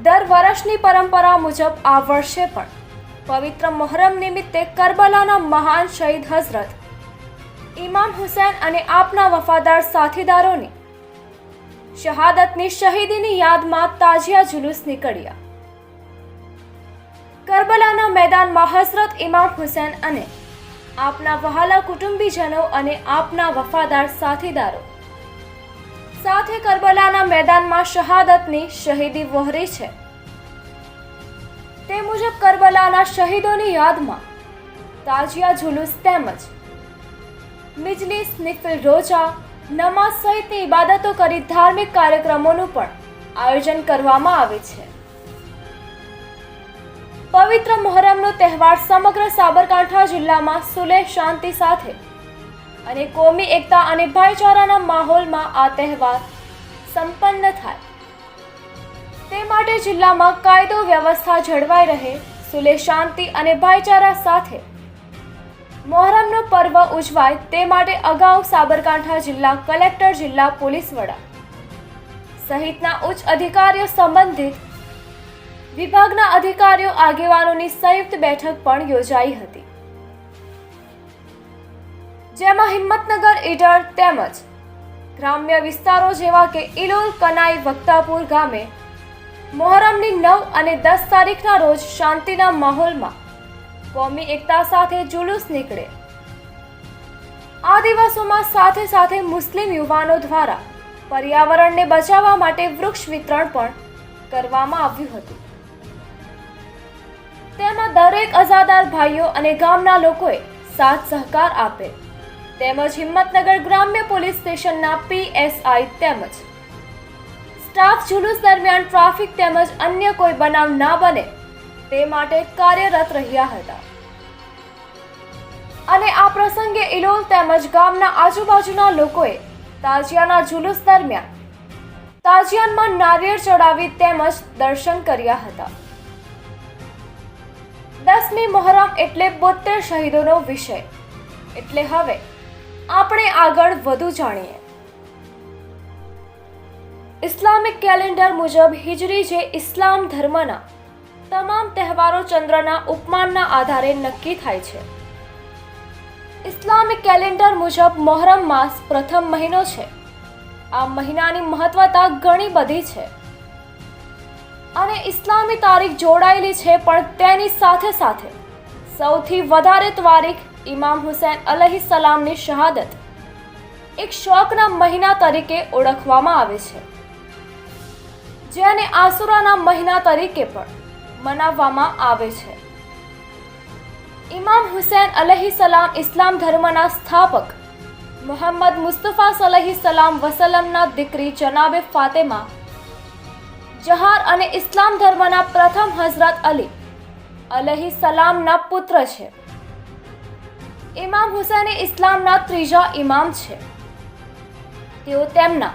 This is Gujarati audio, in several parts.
દર વર્ષની પરંપરા મુજબ આ વર્ષે પણ પવિત્ર મહોરમ નિમિત્તે કરબલાના મહાન શહીદ હઝરત ઇમામ હુસૈન અને આપના વફાદાર સાથીદારોની શહાદતની શહીદીની યાદમાં તાજિયા જુલુસ નીકળ્યા. કરબલાના મેદાનમાં હઝરત ઇમામ હુસૈન અને આપના વહાલા કુટુંબીજનો અને આપના વફાદાર સાથીદારો સાથે કરબલાના મેદાનમાં શહાદતની શહીદી વહોરી છે. તે મુજબ કરબલાના શહીદોની યાદમાં તાજિયા જુલુસ તેમજ મિજલિસ નિફિલ રોજા, નમાઝ સહિતની ઇબાદતો કરી ધાર્મિક કાર્યક્રમોનું પણ આયોજન કરવામાં આવે છે. પવિત્ર મહોરમનો તહેવાર સમગ્ર સાબરકાંઠા જિલ્લામાં સુલેહ શાંતિ સાથે અને કોમી એકતા અને ભાઈચારાના માહોલમાં આ તહેવાર સંપન્ન થાય. તે માટે જિલ્લામાં કાયદો વ્યવસ્થા જળવાઈ રહે, સુલે શાંતિ અને ભાઈચારા સાથે મોહરમનો પર્વ ઉજવાય તે માટે અગાઉ સાબરકાંઠા જિલ્લા કલેક્ટર, જિલ્લા પોલીસ વડા સહિતના ઉચ્ચ અધિકારીઓ સંબંધિત વિભાગના અધિકારીઓ આગેવાનોની સંયુક્ત બેઠક પણ યોજાઈ હતી. જેમાં હિંમતનગર, ઈડર તેમજ ગ્રામ્ય વિસ્તારો જેવા કે ઇલોલ કનાઈ વક્તાપુર ગામે મોહરમની નવ અને દસ તારીખના રોજ શાંતિના માહોલમાં કોમી એકતા સાથે જુલુસ નીકળે. આ દિવસોમાં સાથે સાથે મુસ્લિમ યુવાનો દ્વારા પર્યાવરણને બચાવવા માટે વૃક્ષ વિતરણ પણ કરવામાં આવ્યું હતું. તેમાં દરેક અઝાદાર ભાઈઓ અને ગામના લોકોએ સાથ સહકાર આપે. તેમજ હિંમતનગર ગ્રામ્ય પોલીસ સ્ટેશનના પીએસઆઈ તેમજ સ્ટાફ જુલુસ દરમિયાન ટ્રાફિક તેમજ અન્ય કોઈ બનાવ ના બને તે માટે કાર્યરત રહ્યા હતા. અને આ પ્રસંગે ઇલોલ તેમજ ગામના આજુબાજુના લોકોએ તાજિયાના જુલુસ દરમિયાન તાજિયાનમાં નારિયેળ ચડાવી તેમજ દર્શન કર્યા હતા. દસમી મોહરમ એટલે બોતેર શહીદોનો વિષય. એટલે હવે આપણે આગળ વધુ જાણીએ. ઇસ્લામિક કેલેન્ડર મુજબ હિજરી જે ઇસ્લામ ધર્મના તમામ તહેવારો ચંદ્રના ઉપમાનના આધારે નક્કી થાય છે. ઇસ્લામિક કેલેન્ડર મુજબ મોહરમ માસ પ્રથમ મહિનો છે. આ મહિનાની મહત્વતા ઘણી બધી છે. અને ઇસ્લામી તારીખ જોડાયેલી છે પણ તેની સાથે સાથે સૌથી વધારે તારીખ ઇમામ હુસૈન અલહી સલામની શહાદત એક શોકના મહિના તરીકે ઓળખવામાં આવે છે. જેને આસુરાના મહિના તરીકે પણ મનાવવામાં આવે છે. ઇમામ હુસૈન અલહી સલામ ઇસ્લામ ધર્મના સ્થાપક મોહમ્મદ મુસ્તફા સલહી સલામ વસલમના દીકરી જનાબે ફાતેમા જહાર અને ઇસ્લામ ધર્મના પ્રથમ હઝરત અલી અલહી સલામના પુત્ર છે. ઇમામ હુસૈન એ ઇસ્લામના ત્રીજા ઇમામ છે. તેઓ તેમના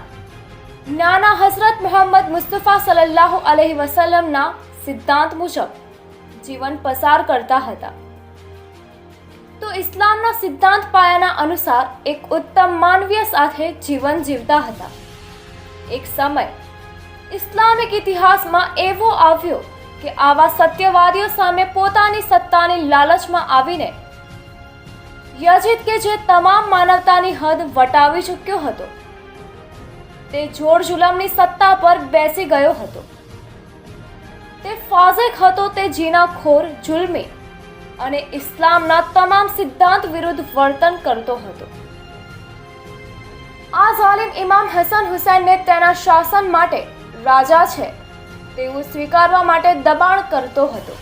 નાના હઝરત મોહમ્મદ મુસ્તફા સલલ્લાહુ અલહી વસલ્લમના સિદ્ધાંત મુજબ જીવન પસાર કરતા હતા. તો ઇસ્લામના સિદ્ધાંત પાયાના અનુસાર એક ઉત્તમ માનવીય સાથે જીવન જીવતા હતા. એક સમય ઇસ્લામિક ઇતિહાસમાં એવો આવ્યો કે આવા સત્યવાદીઓ સામે પોતાની સત્તાની લાલચમાં આવીને યજીદ કે જે તમામ માનવતાની હદ વટાવી ચૂક્યો હતો. તે જોર જુલમની સત્તા પર બેસી ગયો હતો. તે ફાઝેક હતો તે જીનાખોર જુલમી અને ઇસ્લામના તમામ સિદ્ધાંત વિરુદ્ધ વર્તન કરતો હતો. આ ઝાલિમ ઇમામ હસન હુસૈનને તેના શાસન માટે રાજા છે તેવું સ્વીકારવા માટે દબાણ કરતો હતો.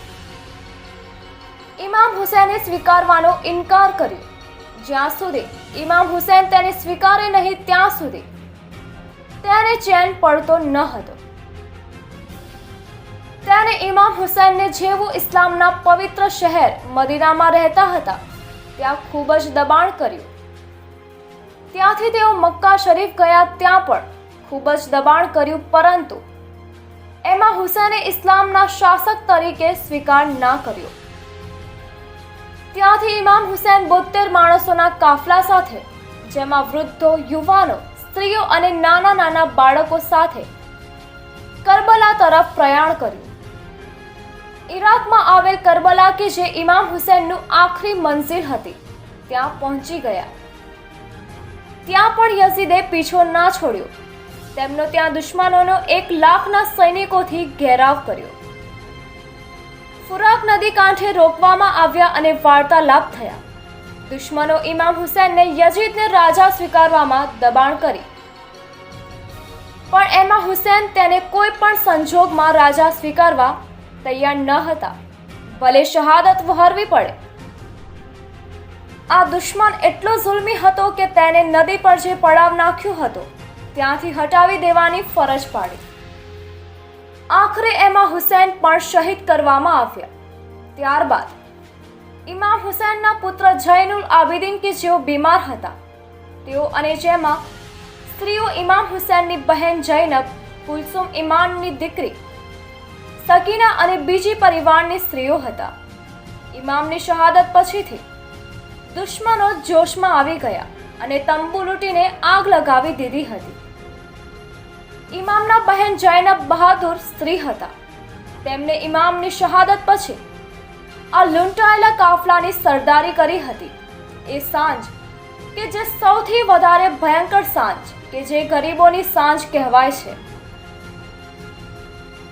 ઇમામ હુસૈને સ્વીકારવાનો ઇનકાર કર્યો. જ્યાં સુધી ઇમામ હુસૈન તેને સ્વીકારે નહીં, ત્યાં સુધી તેને ચેન પડતો ન હતો. તેને ઇમામ હુસૈનને જેવું ઇસ્લામના પવિત્ર શહેર મદીનામાં રહેતા હતા, ત્યાં ખૂબ જ દબાણ કર્યું. ત્યાંથી તેઓ મક્કા શરીફ ગયા, ત્યાં પણ ખૂબ જ દબાણ કર્યું, પરંતુ એમાં હુસૈને ઇસ્લામના શાસક તરીકે સ્વીકાર ના કર્યો. ત્યાંથી ઇમામ હુસૈન બોતેર માણસોના કાફલા સાથે, જેમાં વૃદ્ધો, યુવાનો, સ્ત્રીઓ અને નાના નાના બાળકો સાથે કરબલા તરફ પ્રયાણ કર્યું. ઈરાકમાં આવેલ કરબલા કે જે ઇમામ હુસેનનું આખરી મંઝિલ હતી, ત્યાં પહોંચી ગયા. ત્યાં પણ યઝીદે પીછો ના છોડ્યો. તેમનો ત્યાં દુશ્મનોનો એક લાખના સૈનિકોથી ઘેરાવ કર્યો. ફુરાક નદી કાંઠે રોકવામાં આવ્યા અને વાર્તાલાપ થયા. દુશ્મનો ઇમામ હુસેનને યજીદને રાજા સ્વીકારવામાં દબાણ કરી. પણ એમાં હુસેન તેને કોઈ પણ સંજોગમાં રાજા સ્વીકારવા તૈયાર ન હતા. ભલે શહાદત વહારવી પડે. આ દુશ્મન એટલો જુલમી હતો કે તેને નદી પર જે પડાવ નાખ્યો હતો, ત્યાંથી હટાવી દેવાની ફરજ પાડી. આખરે એમાં હુસેન પણ શહીદ કરવામાં આવ્યા. ત્યારબાદ ઇમામ હુસેનના પુત્ર જૈનુલ આબિદીન કે જેઓ બીમાર હતા, તેઓ અને જેમાં સ્ત્રીઓ ઇમામ હુસેનની બહેન જૈનબ, કુલસુમ ઇમાનની દીકરી સકીના અને બીજી પરિવારની સ્ત્રીઓ હતા. ઇમામની શહાદત પછીથી દુશ્મનો જોશમાં આવી ગયા અને તંબુ લૂંટીને આગ લગાવી દીધી હતી. ઇમામના બહેન જૈનબ બહાદુર સ્ત્રી હતા. તેમને ઇમામની શહાદત પછી આ લૂંટાયેલા કાફલાની સરદારી કરી હતી. એ સાંજ, કે જે સૌથી વધારે ભયંકર સાંજ, કે જે ગરીબોની સાંજ કહેવાય છે.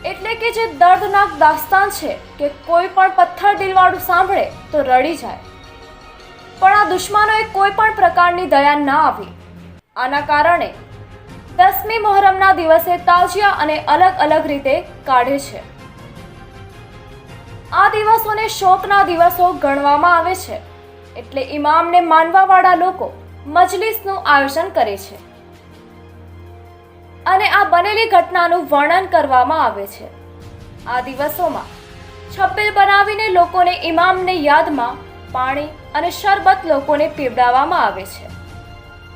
એટલે કે જે દર્દનાક દાસ્તાન છે, કે કોઈ પણ પથ્થર દિલવાળું સાંભળે તો રડી જાય. પણ આ દુશ્મનોએ કોઈ પણ પ્રકારની દયા ના આવી આના કારણે દસમી મોહરમના દિવસે તાજિયા અને અલગ અલગ રીતે કાઢે છે. આ દિવસોને શોકના દિવસો ગણવામાં આવે છે. એટલે ઇમામને માનવાવાળા લોકો મજલિસનું આયોજન કરે છે. અને આ બનેલી ઘટનાનું વર્ણન કરવામાં આવે છે. આ દિવસોમાં છપ્પેલ બનાવીને લોકોને ઇમામને યાદમાં પાણી અને શરબત લોકોને પીવડાવવામાં આવે છે.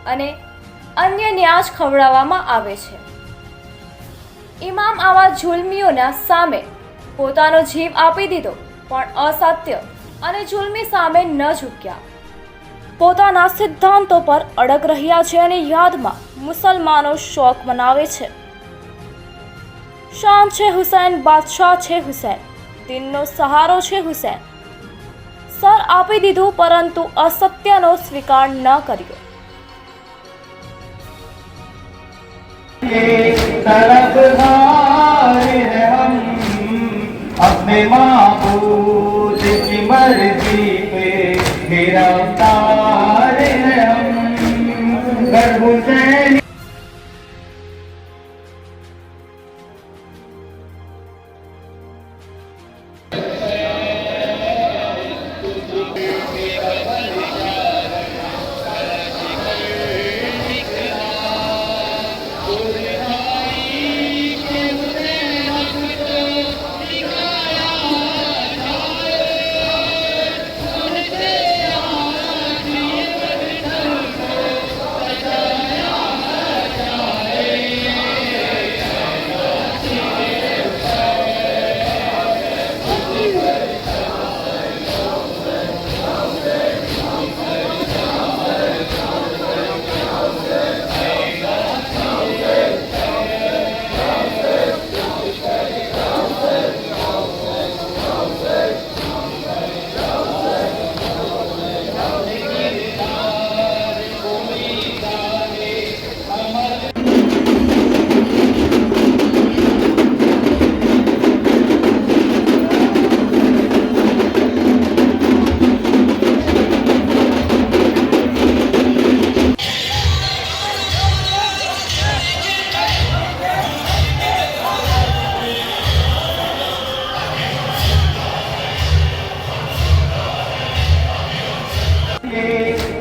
અને અન્ય ન્યાજ ખવડાવવામાં આવે છે. ઇમામ આવા જુલમીઓના સામે પોતાનો જીવ આપી દીધો, પણ અસત્ય અને જુલમી સામે ન ઝૂક્યા. પોતાના સિદ્ધાંતો પર અડગ રહ્યા છે અને યાદમાં મુસલમાનો શોક મનાવે છે. શાન છે હુસૈન, બાદશાહ છે હુસૈન, દિનનો સહારો છે હુસૈન. સર આપી દીધું, પરંતુ અસત્યનો સ્વીકાર ન કર્યો. अपने महबूब की मर्जी पे गिरफ्तार हैं हम गर हुसैन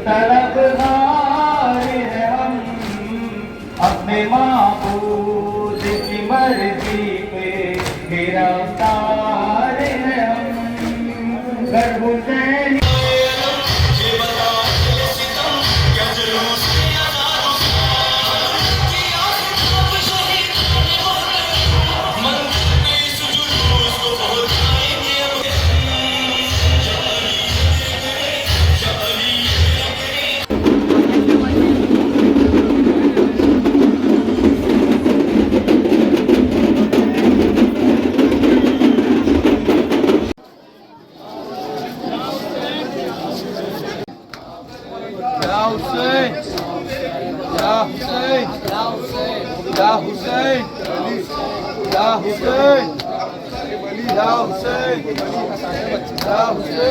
Tarabha